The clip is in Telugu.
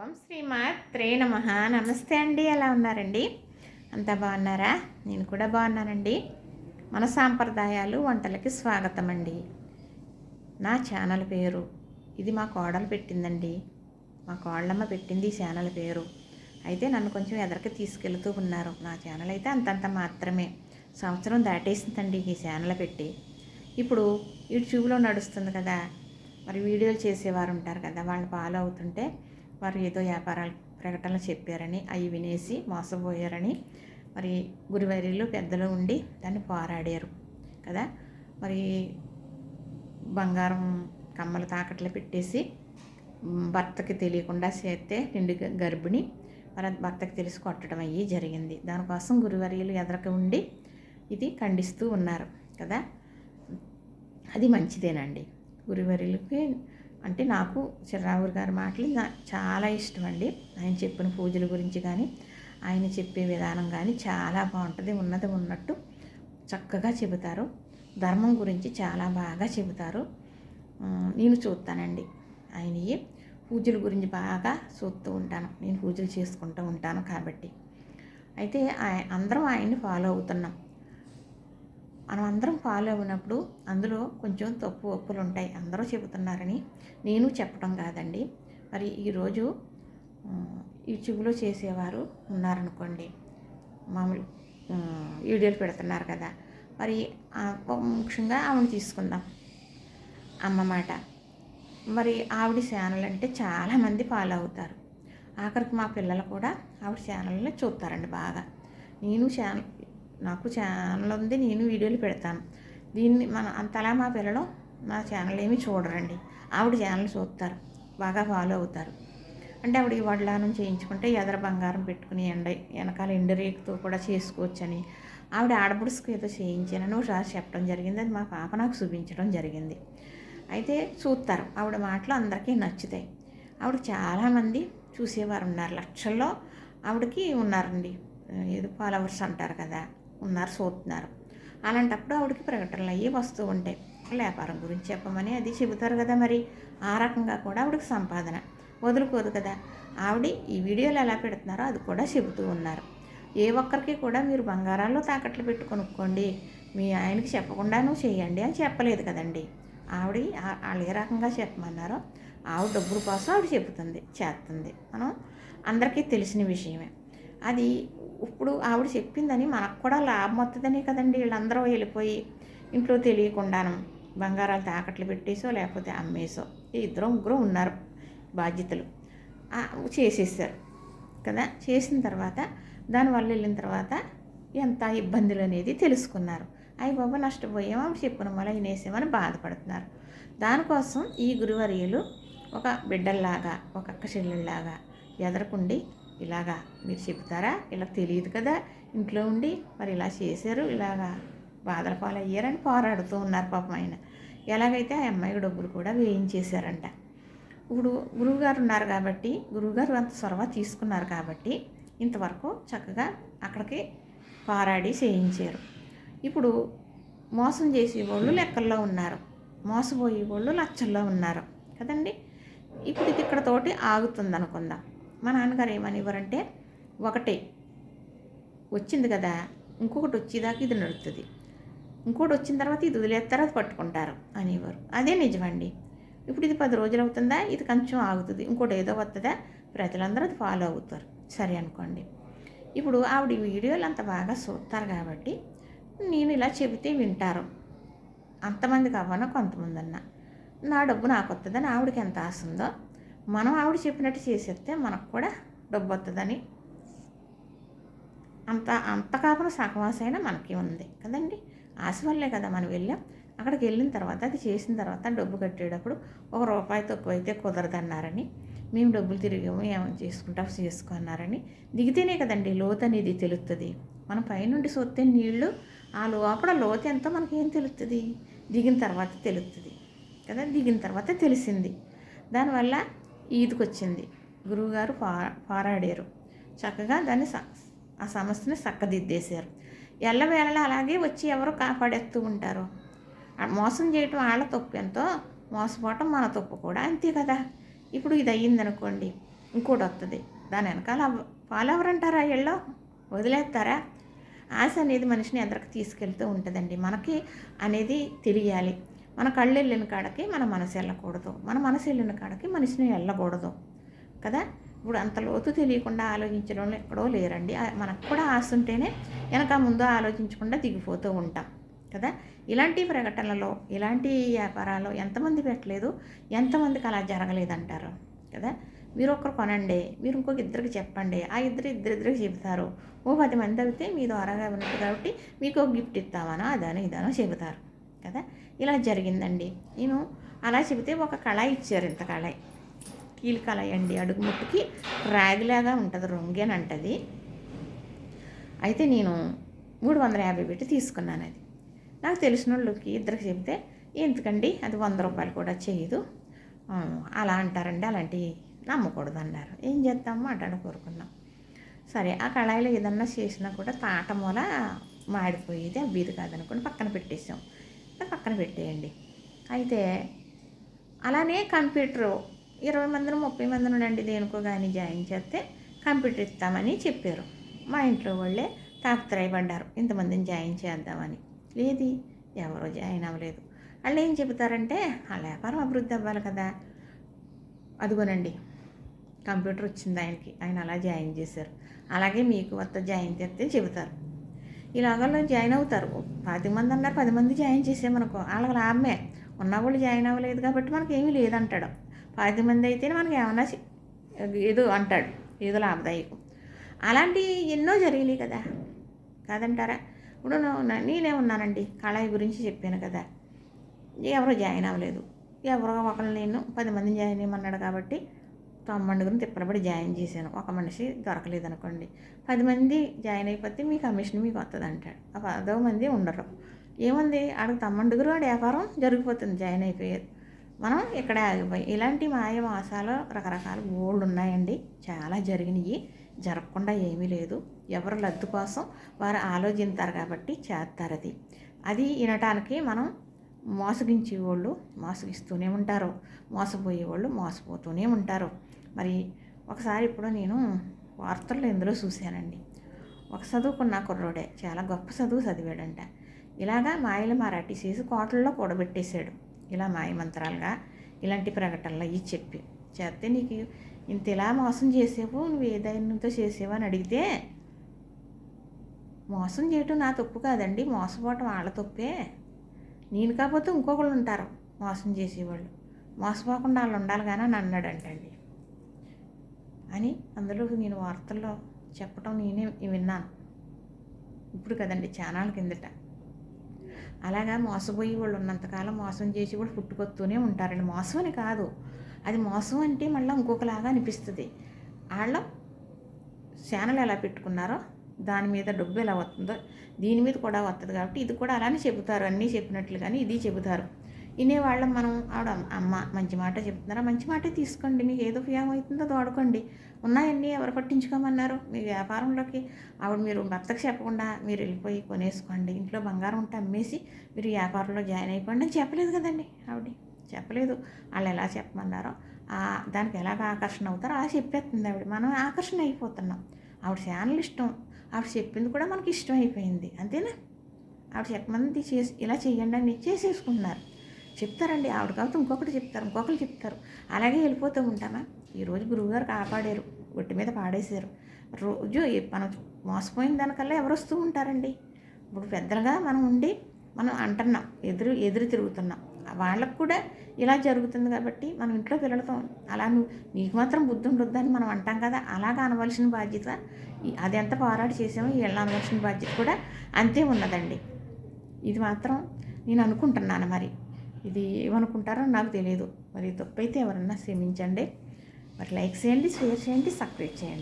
ఓం శ్రీమాత్రే నమ. నమస్తే అండి. ఎలా ఉన్నారండి? అంతా బాగున్నారా? నేను కూడా బాగున్నానండి. మన సాంప్రదాయాలు వంటలకి స్వాగతం అండి నా ఛానల్ పేరు ఇది మా కోడలు పెట్టిందండి. మా కోడలమ్మ పెట్టింది ఈ ఛానల్ పేరు. అయితే నన్ను కొంచెం ఎదరికి తీసుకెళ్తూ ఉన్నారు. నా ఛానల్ అయితే అంతంత మాత్రమే. సంవత్సరం దాటేసిందండి ఈ ఛానల్ పెట్టి. ఇప్పుడు యూట్యూబ్లో నడుస్తుంది కదా. మరి వీడియోలు చేసేవారు ఉంటారు కదా. వాళ్ళు ఫాలో అవుతుంటే వారు ఏదో వ్యాపారాలు ప్రకటనలు చెప్పారని అవి వినేసి మోసపోయారని మరి గురువారిలు పెద్దలు ఉండి దాన్ని పోరాడారు కదా. మరి బంగారం కమ్మలు తాకట్లు పెట్టేసి భర్తకి తెలియకుండా చేస్తే నిండు గర్భిణి మరి భర్తకి తెలిసి కొట్టడం అయ్యి జరిగింది. దానికోసం గురువర్యులు ఎదరక ఉండి ఇది ఖండిస్తూ ఉన్నారు కదా. అది మంచిదేనండి. గురువర్యులకి అంటే నాకు చిర్రావురు గారి మాటలు నా- చాలా ఇష్టం అండి ఆయన చెప్పిన పూజల గురించి కానీ ఆయన చెప్పే విధానం కానీ చాలా బాగుంటుంది. ఉన్నది ఉన్నట్టు చక్కగా చెబుతారు. ధర్మం గురించి చాలా బాగా చెబుతారు. నేను చూస్తానండి. ఆయనవి పూజల గురించి బాగా చూస్తూ ఉంటాను. నేను పూజలు చేసుకుంటూ ఉంటాను కాబట్టి. అయితే ఆయ- అందరం ఆయన్ని ఫాలో అవుతున్నాం. మనం అందరం ఫాలో అయినప్పుడు అందులో కొంచెం తప్పు ఒప్పులు ఉంటాయి. అందరూ చెబుతున్నారని నేను చెప్పడం కాదండి. మరి ఈరోజు యూట్యూబ్లో చేసేవారు ఉన్నారనుకోండి. మామూలు వీడియోలు పెడుతున్నారు కదా. మరి ఆ, ముఖ్యంగా ఆవిడ తీసుకుందాం. అమ్మ మాట. మరి ఆవిడ ఛానల్ అంటే చాలామంది ఫాలో అవుతారు. ఆఖరికి మా పిల్లలు కూడా ఆవిడ ఛానల్లో చూస్తారండి బాగా. నేను ఛానల్ నాకు ఛానల్ ఉంది నేను వీడియోలు పెడతాను. దీన్ని మన అంతలా మా పిల్లలు మా ఛానల్ ఏమీ చూడరండి. ఆవిడ ఛానల్ చూస్తారు బాగా ఫాలో అవుతారు. అంటే ఆవిడ ఈ వడ్లానం చేయించుకుంటే ఎదర బంగారం పెట్టుకుని ఎండ వెనకాల ఎండరేకుతో కూడా చేసుకోవచ్చని. ఆవిడ ఆడబుడుసుకు ఏదో చేయించానని ఒకసారి చెప్పడం జరిగింది. అది మా పాప నాకు చూపించడం జరిగింది. అయితే చూస్తారు ఆవిడ మాటలు అందరికీ నచ్చుతాయి. ఆవిడ చాలామంది చూసేవారు ఉన్నారు లక్షల్లో ఆవిడకి ఉన్నారండి. ఏదో ఫాలోవర్స్ అంటారు కదా. ఉన్నారు చూస్తున్నారు అలాంటప్పుడు ఆవిడకి ప్రకటనలు అయ్యి వస్తూ ఉంటాయి వ్యాపారం గురించి చెప్పమని అది చెబుతారు కదా మరి. ఆ రకంగా కూడా ఆవిడకి సంపాదన. వదులుకోదు కదా. ఆవిడ ఈ వీడియోలు ఎలా పెడుతున్నారో అది కూడా చెబుతూ ఉన్నారు. ఏ ఒక్కరికి కూడా మీరు బంగారాల్లో తాకట్లు పెట్టి కొనుక్కోండి. మీ ఆయనకి చెప్పకుండాను చేయండి అని చెప్పలేదు కదండి. ఆవిడ వాళ్ళు ఏ రకంగా చెప్పమన్నారో ఆవిడ డబ్బుల కోసం ఆవిడ చెబుతుంది చేస్తుంది. మనం అందరికీ తెలిసిన విషయమే. అది ఇప్పుడు ఆవిడ చెప్పిందని మనకు కూడా లాభం వస్తుందనే కదండి వీళ్ళందరూ వెళ్ళిపోయి ఇంట్లో తెలియకుండాను బంగారాలు తాకట్లు పెట్టేసో లేకపోతే అమ్మేసో ఇద్దరు ముగ్గురు ఉన్నారు బాధ్యతలు. చేసేసారు కదా? చేసిన తర్వాత దానివల్ల వెళ్ళిన తర్వాత ఎంత ఇబ్బందులు అనేది తెలుసుకున్నారు. అయ్యి బాబా నష్టపోయామో ఆవిడ చెప్పిన వల్ల వినేసామని బాధపడుతున్నారు. దానికోసం ఈ గురువర్యులు ఒక బిడ్డల్లాగా ఒక అక్క చెల్లెళ్ళలాగా ఎదరకుండి ఇలాగా మీరు చెబుతారా? ఇలా తెలియదు కదా? ఇంట్లో ఉండి మరి ఇలా చేశారు ఇలాగా బాధల పాలయ్యారని పోరాడుతూ ఉన్నారు పాపం ఆయన. ఎలాగైతే ఆ అమ్మాయికి డబ్బులు కూడా వేయించేశారంట. ఇప్పుడు గురువుగారు ఉన్నారు కాబట్టి గురువుగారు అంత చొరవ తీసుకున్నారు కాబట్టి ఇంతవరకు చక్కగా అక్కడికి పారాడి చేయించారు. ఇప్పుడు మోసం చేసే వాళ్ళు లెక్కల్లో ఉన్నారు. మోసపోయే వాళ్ళు లచ్చల్లో ఉన్నారు. కదండి? ఇప్పుడు ఇది ఇక్కడ తోటి ఆగుతుంది అనుకుందాం. మా నాన్నగారు ఏమనివ్వరంటే ఒకటే వచ్చింది కదా ఇంకొకటి వచ్చేదాకా ఇది నడుస్తుంది ఇంకోటి వచ్చిన తర్వాత ఇది వదిలేస్తారు అది పట్టుకుంటారు అనేవారు. అదే నిజమండి. ఇప్పుడు ఇది పది రోజులు అవుతుందా? ఇది కొంచెం ఆగుతుంది. ఇంకోటి ఏదో వస్తుందా ప్రజలందరూ అది ఫాలో అవుతారు. సరే అనుకోండి. ఇప్పుడు ఆవిడ వీడియోలు అంత బాగా చూస్తారు కాబట్టి నేను ఇలా చెబితే వింటారు. అంతమంది కావనా కొంతమంది అన్న. నా డబ్బు నాకు వస్తుందని ఆవిడకి ఎంత ఆశ ఉందో మనం ఆవిడ చెప్పినట్టు చేసేస్తే మనకు కూడా డబ్బు వస్తుందని అంత అంత కాకుండా సగం అయినా మనకి ఉంది కదండి. ఆశ వల్లే కదా మనం వెళ్ళాం. అక్కడికి వెళ్ళిన తర్వాత అది చేసిన తర్వాత డబ్బు కట్టేటప్పుడు ఒక రూపాయి తక్కువ అయితే కుదరదన్నారని. మేము డబ్బులు తిరిగాము ఏమైనా చేసుకుంటాం చేసుకున్నారని దిగితేనే కదండి లోతు అనేది తెలుస్తుంది మనం పైనుండి సొత్తే నీళ్ళు ఆ లోపల లోతు ఎంతో మనకి ఏం తెలుస్తుంది దిగిన తర్వాత తెలుస్తుంది కదా దిగిన తర్వాత తెలిసింది. దానివల్ల ఈదికి వచ్చింది గురువుగారు పా పారాడారు. చక్కగా దాన్ని స- ఆ సమస్యని చక్కదిద్దేశారు. ఎల్లవేళలా అలాగే వచ్చి ఎవరు కాపాడేస్తూ ఉంటారు? మోసం చేయటం వాళ్ళ తప్పు ఎంతో మోసపోవటం మన తప్పు కూడా అంతే కదా? ఇప్పుడు ఇది అయ్యిందనుకోండి ఇంకోటి వస్తుంది దాని వెనకాల ఫాలో ఎవరంటారా వీళ్ళు వదిలేస్తారా ఆశ అనేది మనిషిని ఎదరికి తీసుకెళ్తూ ఉంటుందండి. మనకి అనేది తెలియాలి. మన కళ్ళు వెళ్ళిన కాడకి మన మనసు వెళ్ళకూడదు. మన మనసు వెళ్ళిన కాడకి మనిషిని వెళ్ళకూడదు. కదా? ఇప్పుడు అంత లోతు తెలియకుండా ఆలోచించడం ఎక్కడో లేరండి. మనకు కూడా ఆశ ఉంటేనే వెనక ముందు ఆలోచించకుండా దిగిపోతూ ఉంటాం. కదా? ఇలాంటి ప్రకటనలో ఇలాంటి వ్యాపారాలు ఎంతమంది పెట్టలేదు ఎంతమందికి అలా జరగలేదంటారు? కదా? మీరు ఒక్కరు కొనండి మీరు ఇంకొక ఇద్దరికి చెప్పండి. ఆ ఇద్దరు ఇద్దరిద్దరికి చెబుతారు. ఓ పది మంది అయితే మీ ద్వారా ఉన్నట్టు కాబట్టి మీకు ఒక గిఫ్ట్ ఇస్తామనో అదనో ఇదనో చెబుతారు. కదా? ఇలా జరిగిందండి. నేను అలా చెబితే ఒక కళాయి ఇచ్చారు ఇంత కళాయి. కీలు కళాయి అండి అడుగుముట్టుకి రాగిలాగా ఉంటుంది రొంగేని అంటది. అయితే నేను మూడు వందల యాభై పెట్టి తీసుకున్నాను అది. నాకు తెలిసిన వాళ్ళకి ఇద్దరికి చెప్తే ఎందుకండి? అది వంద రూపాయలు కూడా చేయదు. అలా అంటారండి. అలాంటివి నమ్మకూడదు అన్నారు ఏం చేద్దాం? అంటాడు కోరుకున్నాం. సరే ఆ కళాయిలో ఏదన్నా చేసినా కూడా తాట మూల మాడిపోయేది అవి ఇది కాదనుకోండి పక్కన పెట్టేసాం పక్కన పెట్టేయండి. అయితే అలానే కంప్యూటరు ఇరవై మందిని ముప్పై మందిని ఉండండి దేనికో కానీ జాయిన్ చేస్తే కంప్యూటర్ ఇస్తామని చెప్పారు. మా ఇంట్లో వాళ్ళే తాపత్రయపడ్డారు ఇంతమందిని జాయిన్ చేద్దామని. లేదు ఎవరు జాయిన్ అవ్వలేదు. వాళ్ళు ఏం చెబుతారంటే ఆ వ్యాపారం అభివృద్ధి అవ్వాలి కదా. అదిగోనండి కంప్యూటర్ వచ్చింది ఆయనకి. ఆయన అలా జాయిన్ చేశారు. అలాగే మీకు వత్త జాయిన్ చేస్తే చెబుతారు. ఇలాగలో జాయిన్ అవుతారు. పది మంది అన్నారు పది మంది జాయిన్ చేసామనుకో వాళ్ళకి లాభమే. ఉన్న వాళ్ళు జాయిన్ అవ్వలేదు కాబట్టి మనకి ఏమీ లేదంటాడు. పది మంది అయితేనే మనకి ఏమన్నా ఏదో అంటాడు ఏదో లాభదాయకం. అలాంటివి ఎన్నో జరిగినాయి కదా. కాదంటారా? ఇప్పుడు నేనే ఉన్నానండి కళాయి గురించి చెప్పాను కదా. ఎవరో జాయిన్ అవ్వలేదు. ఎవరో ఒకళ్ళు నేను పది మందిని జాయిన్ చేయమన్నాడు కాబట్టి తొమ్మండుగురిని తిప్పలబడి జాయిన్ చేశాను. ఒక మనిషి దొరకలేదు అనుకోండి పది మంది జాయిన్ అయిపోతే మీ కమిషన్ మీకు వస్తుంది అంటాడు. ఆ పదో మంది ఉండరు. ఏముంది? ఆడికి తమ్మండుగురు ఆడ వ్యాపారం జరిగిపోతుంది. జాయిన్ అయిపోయారు. మనం ఇక్కడే ఆగిపోయి. ఇలాంటి మాయ మాసాలు రకరకాల గోల్డ్ ఉన్నాయండి. చాలా జరిగినాయి. జరగకుండా ఏమీ లేదు. ఎవరు లద్దు కోసం వారు ఆలోచిస్తారు కాబట్టి చేస్తారు అది. అది వినటానికి మనం మోసగించే వాళ్ళు మోసగిస్తూనే ఉంటారు. మోసపోయే వాళ్ళు మోసపోతూనే ఉంటారు. మరి ఒకసారి ఇప్పుడు నేను వార్తల్లో ఎందులో చూశానండి. ఒక చదువుకున్న కుర్రోడే చాలా గొప్ప చదువు చదివాడంట. ఇలాగా మాయలు మారాటి చేసి కోటల్లో కూడబెట్టేశాడు. ఇలా మాయమంత్రాలుగా ఇలాంటి ప్రకటనలు అయ్యి చెప్పి చేస్తే నీకు ఇంత ఇలా మోసం చేసేవు నువ్వు ఏ చేసేవా? అని అడిగితే మోసం చేయటం నా తప్పు కాదండి మోసపోవటం వాళ్ళ తప్పే. నేను కాకపోతే ఇంకొకళ్ళు ఉంటారు. మోసం చేసేవాళ్ళు. మోసపోకుండా వాళ్ళు ఉండాలి కానీ అని అన్నాడంటండి. అని అందులో నేను వార్తల్లో చెప్పటం నేనే విన్నాను. ఇప్పుడు కదండి ఛానల్ కిందట. అలాగా మోసపోయి వాళ్ళు ఉన్నంతకాలం మోసం చేసి కూడా పుట్టుకొస్తూనే ఉంటారండి. మోసం అని కాదు. అది మోసం అంటే మళ్ళీ ఇంకొకలాగా అనిపిస్తుంది. వాళ్ళ ఛానల్ ఎలా పెట్టుకున్నారో దాని మీద డబ్బు ఎలా వస్తుందో దీని మీద కూడా వస్తుంది కాబట్టి ఇది కూడా అలానే చెబుతారు అన్నీ చెప్పినట్లుగానే ఇది చెబుతారు. వినేవాళ్ళం మనం ఆవిడ అమ్మ మంచి మాట చెప్తున్నారా? మంచి మాటే తీసుకోండి మీకు ఏదో ఉపయోగం అవుతుందో తోడుకోండి ఉన్నాయండి ఎవరు పట్టించుకోమన్నారు? మీ వ్యాపారంలోకి ఆవిడ మీరు భర్తకు చెప్పకుండా మీరు వెళ్ళిపోయి కొనేసుకోండి. ఇంట్లో బంగారం ఉంటే అమ్మేసి మీరు వ్యాపారంలో జాయిన్ అయిపోండి అని చెప్పలేదు కదండి ఆవిడ. చెప్పలేదు. వాళ్ళు ఎలా చెప్పమన్నారో దానికి ఎలాగ ఆకర్షణ అవుతారో అలా చెప్పేస్తుంది ఆవిడ. మనం ఆకర్షణ అయిపోతున్నాం. ఆవిడ ఛానల్ ఇష్టం. ఆవిడ చెప్పింది కూడా మనకి ఇష్టం అయిపోయింది అంతేనా? ఆవిడ చెప్పమంది చేసి ఇలా చేయండి అని చేసేసుకుంటున్నారు. చెప్తారండి. ఆవిడ కాబట్టి ఇంకొకటి చెప్తారు. ఇంకొకరు చెప్తారు. అలాగే వెళ్ళిపోతూ ఉంటామా? ఈరోజు గురువుగారు కాపాడారు. ఒట్టి మీద పాడేశారు. రోజు మనం మోసపోయిన దానికల్లా ఎవరు వస్తూ ఉంటారండి? ఇప్పుడు పెద్దలుగా మనం ఉండి మనం అంటున్నాం. ఎదురు ఎదురు తిరుగుతున్నాం. వాళ్ళకు కూడా ఇలా జరుగుతుంది కాబట్టి మనం ఇంట్లో పిల్లలతో అలా నువ్వు నీకు మాత్రం బుద్ధి ఉండొద్దని మనం అంటాం కదా అలాగా అనవలసిన బాధ్యత అది ఎంత పోరాడి చేసామో వీళ్ళ అనవలసిన బాధ్యత కూడా అంతే ఉన్నదండి. ఇది మాత్రం నేను అనుకుంటున్నాను మరి. ఇది ఏమనుకుంటారో నాకు తెలియదు. మరి తప్పైతే ఎవరన్నా క్షమించండి. మరి లైక్ చేయండి షేర్ చేయండి సబ్స్క్రైబ్ చేయండి.